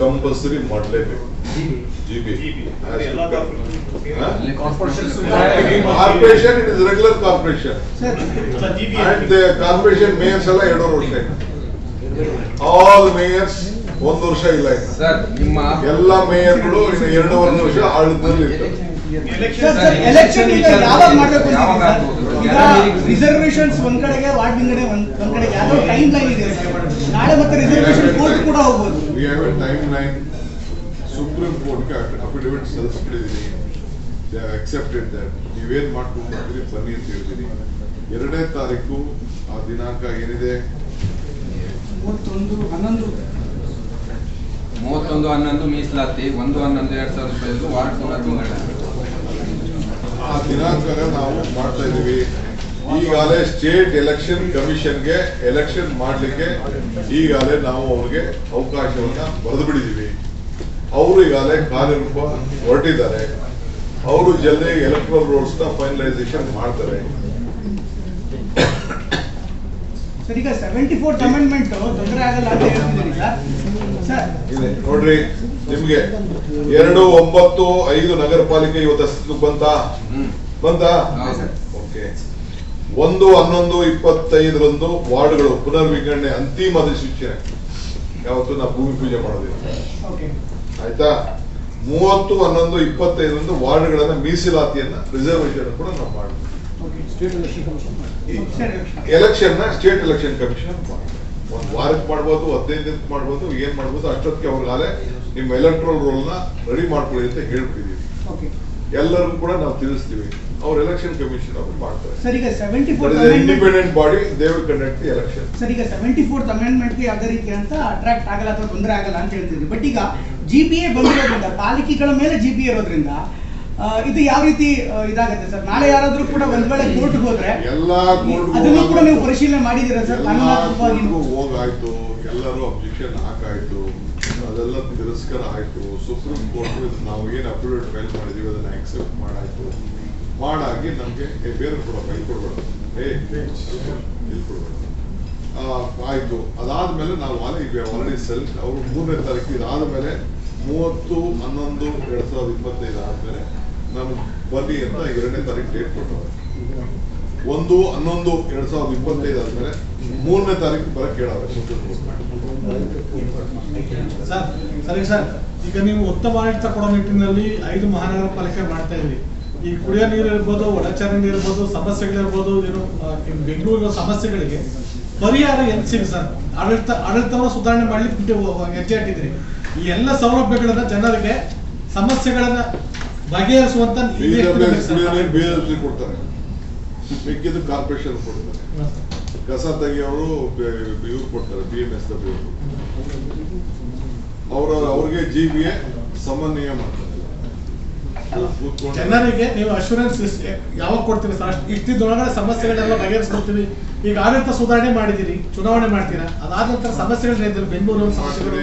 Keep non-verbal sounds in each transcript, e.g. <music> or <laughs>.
Compulsory ಮಾಡಲೇಬೇಕು. Corporation it is regular corporation and corporation mayors ಎಲ್ಲ ಎರಡೂವರೆ ವರ್ಷ ಆಲ್ ಮೇಯರ್ಸ್ ಒಂದು ವರ್ಷ ಇಲ್ಲ ಇನ್ನು ಸರ್ ನಿಮ್ಮ ಎಲ್ಲ ಮೇಯರ್ಗಳು ಎರಡೂವರೆ ವರ್ಷ ಆಡಳಿತದಲ್ಲಿ ರಿಸರ್ವೇಶನ್ಸ್ ಒಂದ್ ಕಡೆಗೆ ವಾರ್ಡ್ ಒಂದ್ ಕಡೆಗೆ. ಯಾವ್ದೋ ಟೈಮ್ ಲೈನ್ ಇದೆ. ನಾಳೆ ಮತ್ತೆ ರಿಸರ್ವೇಶನ್ ಕೋರ್ಟ್ ಕೂಡ ಹೋಗ್ಬೋದು. We have a timeline supreme ಕೋರ್ಟ್ಗೆ ಅಫಿಡವಿಟ್ ಸಲ್ಲಿಸ್ಬಿಟ್ಟಿದ್ದೀನಿ ದೇ ಹ್ಯಾವ್ ಅಕ್ಸೆಪ್ಟೆಡ್ ದಟ್ ನೀವೇನ್ ಮಾಡ್ಕೊಂಡು ಬರ್ತೀರಿ ಬನ್ನಿ ಅಂತ ಹೇಳ್ತೀನಿ. ಎರಡನೇ ತಾರೀಕು ಆ ದಿನಾಂಕ ಏನಿದೆ? ಮೂವತ್ತೊಂದು ಹನ್ನೊಂದು. ಮೂವತ್ತೊಂದು ಹನ್ನೊಂದು ಮೀಸಲಾತಿ ಒಂದು ಹನ್ನೊಂದು ಎರಡ್ ಸಾವಿರದ ರೂಪಾಯಿ ವಾರ ತಿಂಗಳ. ಆ ದಿನಾಂಕ ನಾವು ಮಾಡ್ತಾ ಇದೀವಿ ಈಗಾಗಲೇ ಸ್ಟೇಟ್ ಎಲೆಕ್ಷನ್ ಕಮಿಷನ್ಗೆ ಎಲೆಕ್ಷನ್ ಮಾಡಲಿಕ್ಕೆ ಈಗಾಗಲೇ ನಾವು ಅವ್ರಿಗೆ ಅವಕಾಶವನ್ನ ಬರೆದು ಬಿಡಿದೀವಿ ಅವರು ಈಗಾಗಲೇ ಕಾರ್ಯರೂಪ ಹೊರಟಿದ್ದಾರೆ. ಅವರು ಜಲ್ದಿ ಎಲೆಕ್ಟ್ರಲ್ ರೋಲ್ಸ್ನ ಫೈನಲೈಸೇಷನ್ ಮಾಡ್ತಾರೆ. ನೋಡ್ರಿ ನಿಮ್ಗೆ ಎರಡು ಒಂಬತ್ತು ಐದು ನಗರ ಪಾಲಿಕೆ ಇವತ್ತು ಬಂತ? ಹ್ಮ್. ಬಂತ ಓಕೆ. ಒಂದು ಹನ್ನೊಂದು ಇಪ್ಪತ್ತೈದರಂದು ವಾರ್ಡ್ಗಳು ಪುನರ್ವಿಂಗಡಣೆ ಅಂತಿಮ ಅಧಿಸೂಚನೆ ಯಾವತ್ತು ನಾವು ಭೂಮಿ ಪೂಜೆ ಮಾಡೋದಿಲ್ಲ. ಓಕೆ ಆಯ್ತಾ? ಮೂವತ್ತು ಹನ್ನೊಂದು ಇಪ್ಪತ್ತೈದರಂದು ವಾರ್ಡ್ಗಳನ್ನ ಮೀಸಲಾತಿಯನ್ನ ರಿಸರ್ವೇಶನ್ ಕೂಡ ನಾವು ಮಾಡ್ತೀವಿ. ಎಲೆಕ್ಷನ್ನ ಸ್ಟೇಟ್ ಎಲೆಕ್ಷನ್ ಕಮಿಷನ್ ಒಂದು ವಾರಕ್ಕೆ ಮಾಡ್ಬೋದು ಹದಿನೈದು ದಿನಕ್ಕೆ ಮಾಡ್ಬೋದು ಏನ್ ಮಾಡ್ಬೋದು ಅಷ್ಟೊತ್ತಿಗೆ ಅವ್ರಿಗಾಲೆ ನಿಮ್ಮ ಎಲೆಕ್ಟ್ರಲ್ ರೋಲ್ನ ರೆಡಿ ಮಾಡ್ಕೊಳ್ಳಿ ಅಂತ ಹೇಳ್ಬಿಟ್ಟಿದೀವಿ. ಓಕೆ ಎಲ್ಲರಿಗೂ ಕೂಡ ನಾವು ತಿಳಿಸ್ತೀವಿ. ಅವ್ರ ಎಲೆಕ್ಷನ್ ಕಮಿಷನ್ ಅವರು ಮಾಡ್ತಾರೆ. ಸರ್ ಈಗ seventy four independent body they will conduct the election sir ಈಗ ಸೆವೆಂಟಿ ಫೋರ್ತ್ ಅಮೆಂಡ್ಮೆಂಟ್ಗೆ ಯಾವುದೇ ರೀತಿ ಅಂತ ಅಟ್ರಾಕ್ಟ್ ಆಗಲ್ಲ ಅಥವಾ ತೊಂದರೆ ಆಗಲ್ಲ ಅಂತ ಹೇಳ್ತಿದ್ರು ಬಟ್ ಈಗ ಜಿ ಪಿ ಎ ಬಂದಿರೋದ್ರಿಂದ ಪಾಲಿಕೆಗಳ ಮೇಲೆ ಜಿ ಪಿ ಇರೋದ್ರಿಂದ ಇದು ಯಾವ ರೀತಿ ಇದಾಗುತ್ತೆ ಸರ್? ನಾಳೆ ಯಾರಾದರೂ ಕೂಡ ಒಂದ್ ವೇಳೆ ಕೋರ್ಟ್ ಹೋದ್ರೆ ಎಲ್ಲಾ ಅದನ್ನು ಕೂಡ ನೀವು ಪರಿಶೀಲನೆ ಮಾಡಿದ್ದೀರಾ ಸರ್? ಹೋಗಾಯ್ತು. ಎಲ್ಲರೂ ಅಬ್ಜೆಕ್ಷನ್ ಹಾಕಾಯ್ತು. ತಿರಸ್ಕಾರ ಆಯ್ತು ಸುಪ್ರೀಂ ಕೋರ್ಟ್ ನಾವು ಏನು ಅಫಿಡವಿಟ್ ಫೈಲ್ ಮಾಡಿದೀವಿ ಅದನ್ನ ಆಕ್ಸೆಪ್ಟ್ ಮಾಡಾಯ್ತು. ಮಾಡಾಗಿ ನಮ್ಗೆ ಬೇರೆ ಕೂಡ ಫೈಲ್ ಕೊಡ್ಬೇಡ. ಆಯ್ತು. ಅದಾದ್ಮೇಲೆ ನಾವು ಆಲ್ರೆಡಿ ಸೆಲ್ ಅವರು ಮೂರನೇ ತಾರೀಕು ಇದಾದ್ಮೇಲೆ ಮೂವತ್ತು, ಹನ್ನೊಂದು, ಎರಡ್ ಸಾವಿರದ ಇಪ್ಪತ್ತೈದು ಆದ್ಮೇಲೆ ನಮ್ಗೆ ಬನ್ನಿ ಅಂತ ಎರಡನೇ ತಾರೀಕು ಡೇಟ್ ಕೊಟ್ಟವ್ರೆ. ಒಂದು ಹನ್ನೊಂದು ಎರಡ್ ಸಾವಿರದ ಇಪ್ಪತ್ತೈದು ಆದ್ಮೇಲೆ ಮೂರನೇ ತಾರೀಕು ಬರ ಕೇಳವ್ರೆ ಸುಪ್ರೀಂ ಕೋರ್ಟ್ ಸರ್ ಸರಿ ಸರ್. ಈಗ ನೀವು ಉತ್ತಮ ಆಡಳಿತ ಕೊಡೋ ನಿಟ್ಟಿನಲ್ಲಿ ಐದು ಮಹಾನಗರ ಪಾಲಿಕೆ ಮಾಡ್ತಾ ಇದ್ರಿ ಈ ಕುಡಿಯೋ ನೀರು ಇರ್ಬೋದು ಒಳಚರಂಡಿ ಇರ್ಬೋದು ಸಮಸ್ಯೆಗಳಿರ್ಬೋದು ಏನು ಬೆಂಗಳೂರಿನ ಸಮಸ್ಯೆಗಳಿಗೆ ಪರಿಹಾರ ಎಲ್ಲಿ ಸಿಗ ಸರ್? ಆಡಳಿತ ಆಡಳಿತವನ್ನು ಸುಧಾರಣೆ ಮಾಡ್ಲಿಕ್ಕೆ ಹೆಜ್ಜೆ ಇಟ್ಟಿದ್ರಿ ಈ ಎಲ್ಲ ಸೌಲಭ್ಯಗಳನ್ನ ಜನರಿಗೆ ಸಮಸ್ಯೆಗಳನ್ನ ಬಗೆಹರಿಸುವಂತ ಕೊಡ್ತಾರೆ. ಮಿಕ್ಕಿದ್ದು ಕಾರ್ಪೊರೇಷನ್ ಕೊಡ್ತಾರೆ. ಕಸ ತೆಗಿಯೋರು ಇವ್ರು ಕೊಡ್ತಾರೆ ಬಿ ಎಂ ಎಸ್ ಡಬ್ಲ್ಯೂ ಅವ್ರ ಅವ್ರಿಗೆ ಜಿ ಬಿ ಎ ಸಮನ್ವಯ ಮಾಡ್ತಾರೆ. ಜನರಿಗೆ ನೀವು ಅಶೂರೆನ್ಸ್ ಯಾವಾಗ ಕೊಡ್ತೀರಿ ಸರ್? ಇಷ್ಟಿದೊಳಗಡೆ ಇಷ್ಟಿದ್ದೊಳಗಡೆ ಸಮಸ್ಯೆಗಳೆಲ್ಲ ಬಗೆಹರಿಸ್ಕೊಡ್ತೀವಿ. ಈಗ ಆಡಳಿತ ಸುಧಾರಣೆ ಮಾಡಿದಿರಿ ಚುನಾವಣೆ ಮಾಡ್ತೀರಾ? ಅದಾದ ನಂತರ ಸಮಸ್ಯೆಗಳು ಏನಿದೆ ಬೆಂಗಳೂರು ಸಮಸ್ಯೆಗಳು?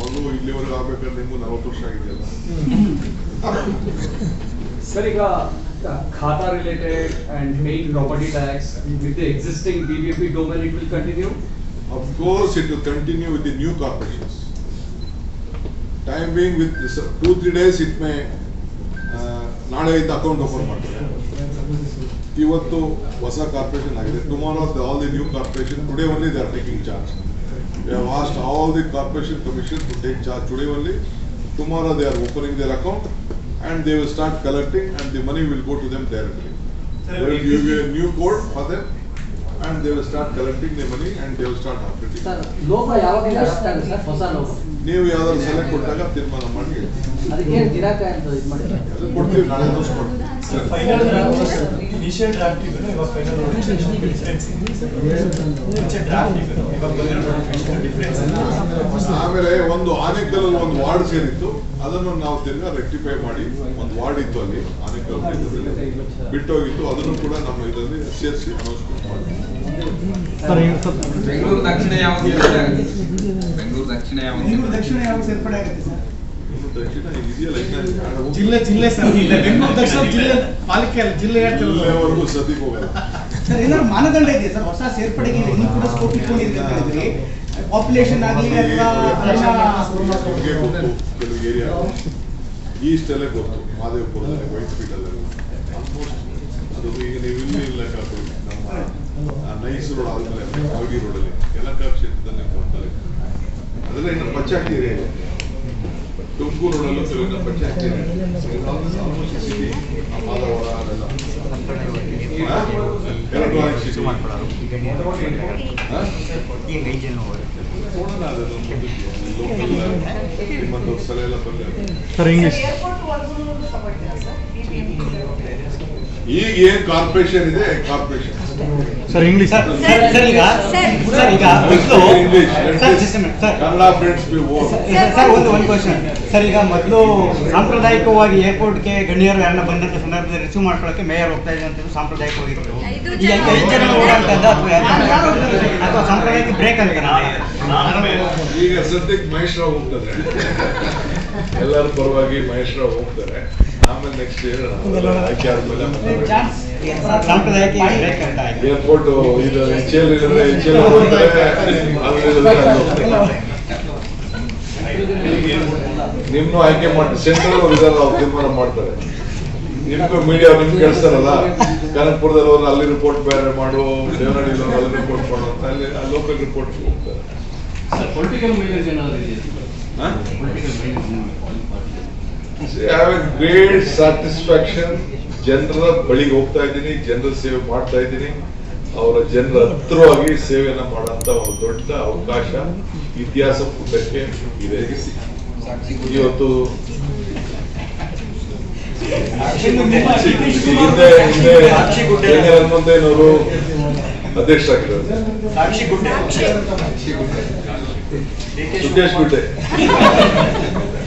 ಮಗು ಇಲ್ಲಿವರೆಗೆ ಆಗ್ಬೇಕಾದ್ರೆ ನಿಮ್ಗೂ ನಲವತ್ತು ವರ್ಷ ಆಗಿದೆಯಲ್ಲ. ಸರ್ ಈಗ ಖಾತಾ related and paying property tax with the existing BBP domain, it will continue? Of course, it will continue with the new corporations. Time being with this, uh, two, three days it may, uh, ನಾಳೆ ಐದು account open ಮಾಡ್ತಾರೆ ಇವತ್ತು ಹೊಸ corporation ಆಗಿದೆ tomorrow all the new corporation today only they are taking charge they have asked all the corporation commission to take charge today only tomorrow they are opening their account And they will start collecting and the money will go to them directly They will give you a new code for them and they will start collecting the money and they will start operating. Sir logo ಯಾವಾಗಿಂದ adapt ಆಗುತ್ತೆ sir ಹೊಸ logo ನೀವು ಯಾವ್ದಾದ್ರು ಸಲಹೆ ಕೊಟ್ಟಾಗ ತೀರ್ಮಾನ ಮಾಡಿ. ಕೊಡ್ತೀವಿ ನಾಳೆ ಆಮೇಲೆ ಒಂದು ಆನೆಕಲ್ ಒಂದು ವಾರ್ಡ್ ಸೇರಿತ್ತು. ಅದನ್ನು ನಾವು ತಿರ್ಗಾ ರೆಕ್ಟಿಫೈ ಮಾಡಿ ಒಂದು ವಾರ್ಡ್ ಇತ್ತು ಅಲ್ಲಿ ಆನೆಕಲ್. ಬಿಟ್ಟೋಗಿತ್ತು. ಅದನ್ನು ಕೂಡ ನಮ್ಮ ಇದರಲ್ಲಿ ಸೇರಿಸಿ ಅನೌನ್ಸ್ಮೆಂಟ್ ಮಾಡ್ತೀವಿ. ಬೆಂಗಳೂರು ದಕ್ಷಿಣ ಯಾವಾಗ ಸೇರ್ಪಡೆ ಆಗುತ್ತೆ? ಬೆಂಗಳೂರು ದಕ್ಷಿಣ ಯಾವಾಗ ಬೆಂಗಳೂರು ದಕ್ಷಿಣ ಯಾವಾಗ ಸೇರ್ಪಡೆ ಆಗುತ್ತೆ ಸರ್? ಜಿಲ್ಲೆ ಜಿಲ್ಲೆ ಸರ್ ಬೆಂಗಳೂರು ದಕ್ಷಿಣ ಜಿಲ್ಲೆ ಪಾಲಿಕೆ ಅಲ್ಲ ಜಿಲ್ಲೆ ಹೇಳ್ತಿರೋದು ಇಲ್ಲಿವರೆಗೂ ಸದ್ಯಕ್ಕೆ ಹೋಗಲ್ಲ. ಸರ್ ಏನಾದ್ರು ಮಾನದಂಡ ಇದೆಯಾ ಸರ್? ಹೊಸ ಸೇರ್ಪಡೆಗೆ ಇನ್ನೂ ಕೂಡ ಸ್ಕೋಪ್ ಇಟ್ಕೊಂಡಿದೆ ಅಂತ ಹೇಳಿದ್ರಿ. ಪಾಪ್ಯುಲೇಷನ್ ಆಗಲಿ ಕೆಲವು ಏರಿಯಾ ಗೊತ್ತು ಮಾದೇವಪುರದಲ್ಲಿ ವೈಟ್ ಫೀಲ್ಡ್ ಅಲ್ಲೆಲ್ಲ ಆಲ್ಮೋಸ್ಟ್ ಅದು ಈಗ ನೀವು ಇಲ್ಲಿ ಇಲ್ಲ ಹಾಕೊಳ್ಳಿ ನಮ್ಮ ನೈಸ್ ರೋಡ್ ಆದ್ಮೇಲೆ ರೋಡಲ್ಲಿ ಯಲಹಂಕ ಕ್ಷೇತ್ರದಲ್ಲಿ ಕೊಡ್ತಾರೆ. ಅದೆಲ್ಲ ಇನ್ನು ಪಂಚಾಯತ್ ಏರಿಯಾ ಇದೆ ತುಮಕೂರು ರೋಡಲ್ಲೂ ಕೆಲವು ಇನ್ನು panchayat area. Almost city Madavara ಅದೆಲ್ಲ. ಎಲೆಕ್ಟ್ರಾನಿಕ್ ಸಿಟಿ ನೋಡೋಣ ಅದೆಲ್ಲ ಮುಂದಕ್ಕೆ ಲೋಕಲ್ ನಿಮ್ಮಂತ ಸಲ ಎಲ್ಲ ಇಂಗ್ಲಿಷ್ ಈಗ ಏನ್ ಕಾರ್ಪೊರೇಷನ್ ಇದೆ corporation sir English sir sir ಈಗ? ಸರ್ ಈಗ ಮೊದಲು sir minute, sir Kannada friends be own sir ಒಂದು ಒಂದು ಕ್ವಶನ್ ಸರ್ ಈಗ ಮೊದಲು ಸಾಂಪ್ರದಾಯಿಕವಾಗಿ ಏರ್ಪೋರ್ಟ್ಗೆ ಗಣ್ಯರು ಯಾರನ್ನ ಬಂದಂತ ಸಂದರ್ಭದಲ್ಲಿ ರಿಸೀವ್ ಮಾಡ್ಕೊಳ್ಳೋಕೆ ಮೇಯರ್ ಹೋಗ್ತಾ ಇದೆ ಅಂತ ಸಾಂಪ್ರದಾಯಿಕವಾಗಿತ್ತು ಈಗ ಐದು ಜನ ಓಡಾಡ್ತಾ ಅಥವಾ ಸಾಂಪ್ರದಾಯಿಕ ಬ್ರೇಕ್ ಅಂತ ಈಗ ಸದ್ಯಕ್ಕೆ ಮಹೇಶ್ರಾವ್ ಹೋಗ್ತಾರೆ. ಎಲ್ಲರೂ ಪರವಾಗಿ ಮಹೇಶ್ರಾವ್ ಹೋಗ್ತಾರೆ. ಆಮೇಲೆ ನೆಕ್ಸ್ಟ್ ಇಯರ್ ಆಯ್ಕೆ ಆದ್ಮೇಲೆ ಸಾಂಪ್ರದಾಯಿಕ ಏರ್ಪೋರ್ಟ್ ಇದು ಎಚ್ ಎಲ್ ಎಚ್ ಎಲ್ ನಿಮ್ನು ಆಯ್ಕೆ ಮಾಡಿ ಸೆಂಟ್ರಲ್ ಇದಾರಲ್ಲ ಅವ್ರು ತೀರ್ಮಾನ ಮಾಡ್ತಾರೆ. ನಿಮ್ಗೂ ಮೀಡಿಯಾ ನಿಮ್ಗೆ ಕೇಳಿಸ್ತಾರಲ್ಲ ಕನಕಪುರದಲ್ಲಿ ಹೋದ್ರೆ ಅಲ್ಲಿ ರಿಪೋರ್ಟ್ ಬೇರೆ ಮಾಡು ದೇವನಹಳ್ಳಿ ಅಲ್ಲಿ ರಿಪೋರ್ಟ್ ಮಾಡು ಅಂತ ಅಲ್ಲಿ ಲೋಕಲ್ ರಿಪೋರ್ಟ್ ಹೋಗ್ತಾರೆ. ಎ ಗ್ರೇಟ್ ಸ್ಯಾಟಿಸ್ಫ್ಯಾಕ್ಷನ್ ಜನರ ಬಳಿಗೆ ಹೋಗ್ತಾ ಇದ್ದೀನಿ ಜನರ ಸೇವೆ ಮಾಡ್ತಾ ಇದ್ದೀನಿ. ಅವರ ಜನರ ಹತ್ರವಾಗಿ ಸೇವೆಯನ್ನ ಮಾಡೋಂತ ಒಂದು ದೊಡ್ಡ ಅವಕಾಶ ಇತಿಹಾಸ ಪುಟಕ್ಕೆ ಇದೆ ಇವತ್ತು ಹಿಂದೆ ಹಿಂದೆ ಹನುಮಂತಯ್ಯನವರು ಸುಖೇಶ್ ಗುಡ್ಡೆ. <laughs>